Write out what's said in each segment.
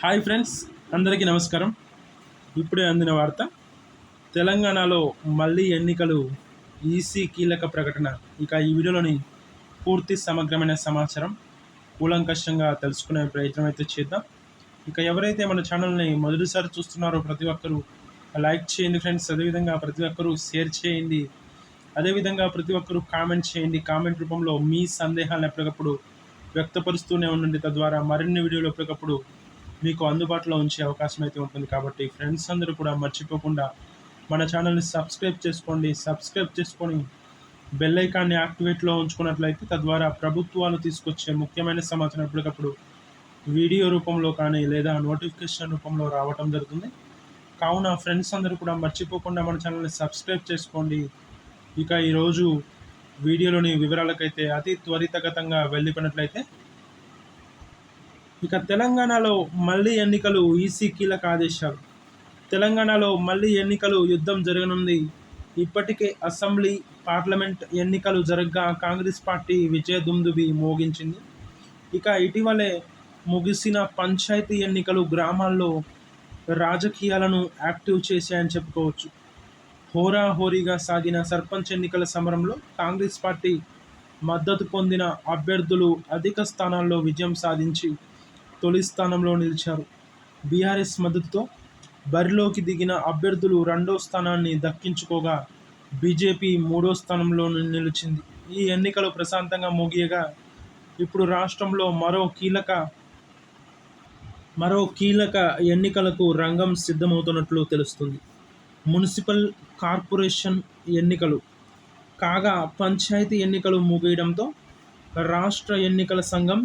Hi friends అందరికీ నమస్కారం. ఇప్పుడే అందిన వార్త తెలంగాణలో మళ్ళీ ఎన్నికలు ఈసీ కీలక ప్రకటన. ఇక ఈ వీడియోలోని పూర్తి సమగ్రమైన సమాచారం కూలంకషంగా తెలుసుకునే ప్రయత్నం అయితే చేద్దాం. ఇక ఎవరైతే మన ఛానల్ని మొదటిసారి చూస్తున్నారో ప్రతి ఒక్కరూ లైక్ చేయండి ఫ్రెండ్స్. అదేవిధంగా ప్రతి ఒక్కరూ షేర్ చేయండి. అదేవిధంగా ప్రతి ఒక్కరూ కామెంట్ చేయండి. కామెంట్ రూపంలో మీ సందేహాలను ఎప్పటికప్పుడు వ్యక్తపరుస్తూనే ఉండండి. తద్వారా మరిన్ని వీడియోలు ఎప్పటికప్పుడు మీకు అందుబాటులో ఉంచే అవకాశం అయితే ఉంటుంది కాబట్టి ఫ్రెండ్స్ అందరూ కూడా మర్చిపోకుండా మన ఛానల్ని సబ్స్క్రైబ్ చేసుకోండి. సబ్స్క్రైబ్ చేసుకొని బెల్ ఐకాన్ని యాక్టివేట్లో ఉంచుకున్నట్లయితే తద్వారా ప్రభుత్వాలు తీసుకొచ్చే ముఖ్యమైన సమాచారం ఎప్పటికప్పుడు వీడియో రూపంలో కానీ లేదా నోటిఫికేషన్ రూపంలో రావటం జరుగుతుంది. కావున ఫ్రెండ్స్ అందరూ కూడా మర్చిపోకుండా మన ఛానల్ని సబ్స్క్రైబ్ చేసుకోండి. ఇక ఈరోజు వీడియోలోని వివరాలకైతే అతి త్వరితగతంగా వెళ్ళిపోయినట్లయితే ఇక తెలంగాణలో మళ్ళీ ఎన్నికలు ఈసీ కీలక ఆదేశాలు. తెలంగాణలో మళ్ళీ ఎన్నికలు యుద్ధం జరగనుంది. ఇప్పటికే అసెంబ్లీ పార్లమెంట్ ఎన్నికలు జరగ్గా కాంగ్రెస్ పార్టీ విజయ దుందుబి మోగించింది. ఇక ఇటీవలే ముగిసిన పంచాయతీ ఎన్నికలు గ్రామాల్లో రాజకీయాలను యాక్టివ్ చేశాయని చెప్పుకోవచ్చు. హోరాహోరీగా సాగిన సర్పంచ్ ఎన్నికల సమరంలో కాంగ్రెస్ పార్టీ మద్దతు పొందిన అభ్యర్థులు అధిక స్థానాల్లో విజయం సాధించి తొలి స్థానంలో నిలిచారు. బీఆర్ఎస్ మద్దతుతో బరిలోకి దిగిన అభ్యర్థులు రెండో స్థానాన్ని దక్కించుకోగా బీజేపీ మూడో స్థానంలో నిలిచింది. ఈ ఎన్నికలు ప్రశాంతంగా ముగియగా ఇప్పుడు రాష్ట్రంలో మరో కీలక మరో కీలక ఎన్నికలకు రంగం సిద్ధమవుతున్నట్లు తెలుస్తుంది. మున్సిపల్ కార్పొరేషన్ ఎన్నికలు కాగా పంచాయతీ ఎన్నికలు ముగియడంతో రాష్ట్ర ఎన్నికల సంఘం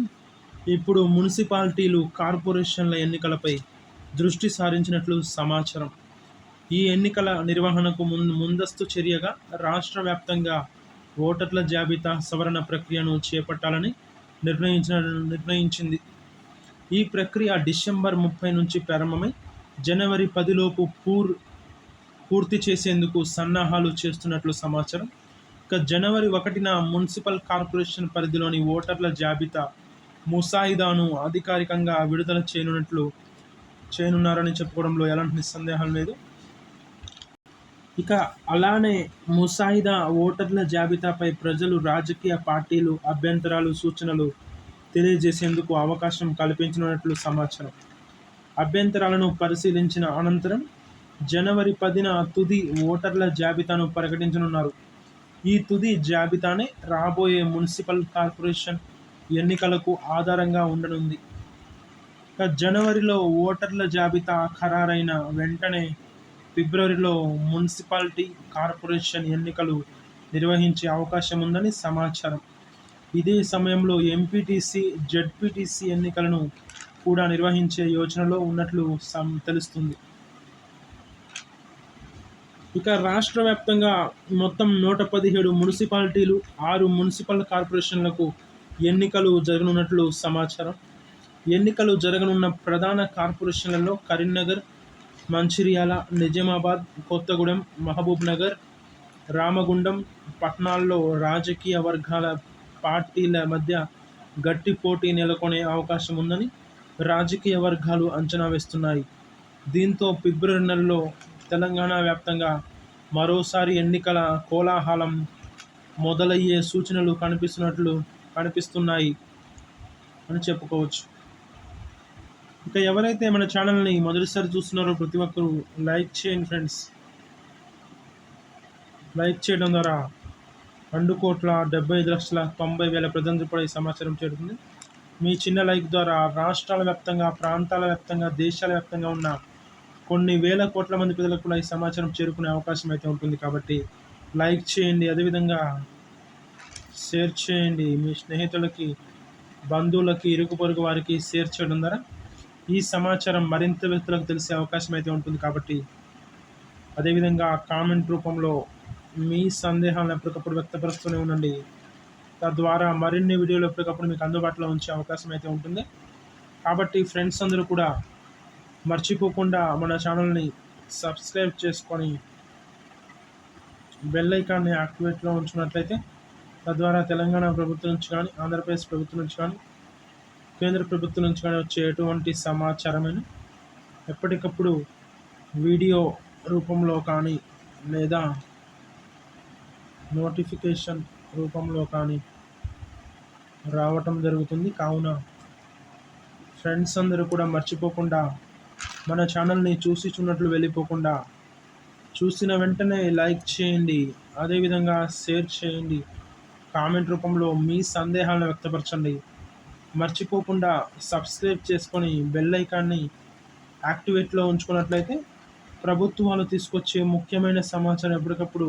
ఇప్పుడు మున్సిపాలిటీలు కార్పొరేషన్ల ఎన్నికలపై దృష్టి సారించినట్లు సమాచారం. ఈ ఎన్నికల నిర్వహణకు ముందు ముందస్తు చర్యగా రాష్ట్ర వ్యాప్తంగా ఓటర్ల జాబితా సవరణ ప్రక్రియను చేపట్టాలని నిర్ణయించిన నిర్ణయించింది. ఈ ప్రక్రియ డిసెంబర్ ముప్పై నుంచి ప్రారంభమై జనవరి పదిలోపు పూర్ పూర్తి చేసేందుకు సన్నాహాలు చేస్తున్నట్లు సమాచారం. ఇక జనవరి ఒకటిన మున్సిపల్ కార్పొరేషన్ పరిధిలోని ఓటర్ల జాబితా ముసాయిదాను అధికారికంగా విడుదల చేయనున్నట్లు చేయనున్నారని చెప్పుకోవడంలో ఎలాంటి నిస్సందేహం లేదు. ఇక అలానే ముసాయిదా ఓటర్ల జాబితాపై ప్రజలు రాజకీయ పార్టీలు అభ్యంతరాలు సూచనలు తెలియజేసేందుకు అవకాశం కల్పించనున్నట్లు సమాచారం. అభ్యంతరాలను పరిశీలించిన అనంతరం జనవరి పదిన తుది ఓటర్ల జాబితాను ప్రకటించనున్నారు. ఈ తుది జాబితానే రాబోయే మున్సిపల్ కార్పొరేషన్ ఎన్నికలకు ఆధారంగా ఉండనుంది. ఇక జనవరిలో ఓటర్ల జాబితా ఖరారైన వెంటనే ఫిబ్రవరిలో మున్సిపాలిటీ కార్పొరేషన్ ఎన్నికలు నిర్వహించే అవకాశం ఉందని సమాచారం. ఇదే సమయంలో ఎంపీటీసీ జెడ్పీటీసీ ఎన్నికలను కూడా నిర్వహించే యోచనలో ఉన్నట్లు సం తెలుస్తుంది. ఇక రాష్ట్ర వ్యాప్తంగా మొత్తం నూట పదిహేడు మున్సిపాలిటీలు ఆరు మున్సిపల్ కార్పొరేషన్లకు ఎన్నికలు జరగనున్నట్లు సమాచారం. ఎన్నికలు జరగనున్న ప్రధాన కార్పొరేషన్లలో కరీంనగర్ మంచిర్యాల నిజామాబాద్ కొత్తగూడెం మహబూబ్ నగర్ రామగుండం పట్టణాల్లో రాజకీయ వర్గాల పార్టీల మధ్య గట్టి పోటీ నెలకొనే అవకాశం ఉందని రాజకీయ వర్గాలు అంచనా వేస్తున్నాయి. దీంతో ఫిబ్రవరి నెలలో తెలంగాణ వ్యాప్తంగా మరోసారి ఎన్నికల కోలాహలం మొదలయ్యే సూచనలు కనిపిస్తున్నట్లు కనిపిస్తున్నాయి అని చెప్పుకోవచ్చు. ఇక ఎవరైతే మన ఛానల్ని మొదటిసారి చూస్తున్నారో ప్రతి ఒక్కరూ లైక్ చేయండి ఫ్రెండ్స్. లైక్ చేయడం ద్వారా రెండు కోట్ల డెబ్బై ఐదు లక్షల తొంభై వేల ప్రజలకు కూడా ఈ సమాచారం చేరుతుంది. మీ చిన్న లైక్ ద్వారా రాష్ట్రాల వ్యాప్తంగా ప్రాంతాల వ్యాప్తంగా దేశాల వ్యాప్తంగా ఉన్న కొన్ని వేల కోట్ల మంది ప్రజలకు కూడా ఈ సమాచారం చేరుకునే అవకాశం అయితే ఉంటుంది కాబట్టి లైక్ చేయండి. అదేవిధంగా షేర్ చేయండి మీ స్నేహితులకి బంధువులకి ఇరుగు పొరుగు వారికి షేర్ చేయడం ద్వారా ఈ సమాచారం మరింత వ్యక్తులకు తెలిసే అవకాశం అయితే ఉంటుంది కాబట్టి అదేవిధంగా కామెంట్ రూపంలో మీ సందేహాలను ఎప్పటికప్పుడు వ్యక్తపరుస్తూనే ఉండండి. తద్వారా మరిన్ని వీడియోలు ఎప్పటికప్పుడు మీకు అందుబాటులో ఉంచే అవకాశం అయితే ఉంటుంది. కాబట్టి ఫ్రెండ్స్ అందరూ కూడా మర్చిపోకుండా మన ఛానల్ని సబ్స్క్రైబ్ చేసుకొని బెల్ ఐకాన్ని యాక్టివేట్లో ఉంచుకున్నట్లయితే తద్వారా తెలంగాణ ప్రభుత్వం నుంచి కానీ ఆంధ్రప్రదేశ్ ప్రభుత్వం నుంచి కానీ కేంద్ర ప్రభుత్వం నుంచి కానీ వచ్చే ఎటువంటి సమాచారమైన ఎప్పటికప్పుడు వీడియో రూపంలో కానీ లేదా నోటిఫికేషన్ రూపంలో కానీ రావటం జరుగుతుంది. కావున ఫ్రెండ్స్ అందరూ కూడా మర్చిపోకుండా మన ఛానల్ని చూసి చూన్నట్లు వెళ్ళిపోకుండా చూసిన వెంటనే లైక్ చేయండి. అదేవిధంగా షేర్ చేయండి. కామెంట్ రూపంలో మీ సందేహాలను వ్యక్తపరచండి. మర్చిపోకుండా సబ్స్క్రైబ్ చేసుకొని బెల్ ఐకాన్ని యాక్టివేట్లో ఉంచుకున్నట్లయితే ప్రభుత్వాలు తీసుకొచ్చే ముఖ్యమైన సమాచారం ఎప్పటికప్పుడు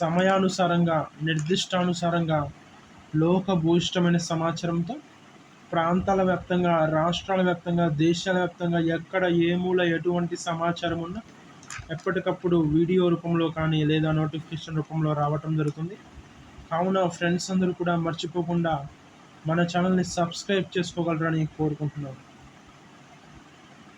సమయానుసారంగా నిర్దిష్టానుసారంగా లోకభూయిష్టమైన సమాచారంతో ప్రాంతాల వ్యాప్తంగా రాష్ట్రాల వ్యాప్తంగా దేశాల వ్యాప్తంగా ఎక్కడ ఏ మూల ఎటువంటి సమాచారం ఉన్నా ఎప్పటికప్పుడు వీడియో రూపంలో కానీ లేదా నోటిఫికేషన్ రూపంలో రావటం జరుగుతుంది. కావున ఫ్రెండ్స్ అందరూ కూడా మర్చిపోకుండా మన ఛానల్ని సబ్స్క్రైబ్ చేసుకోగలరని కోరుకుంటున్నాను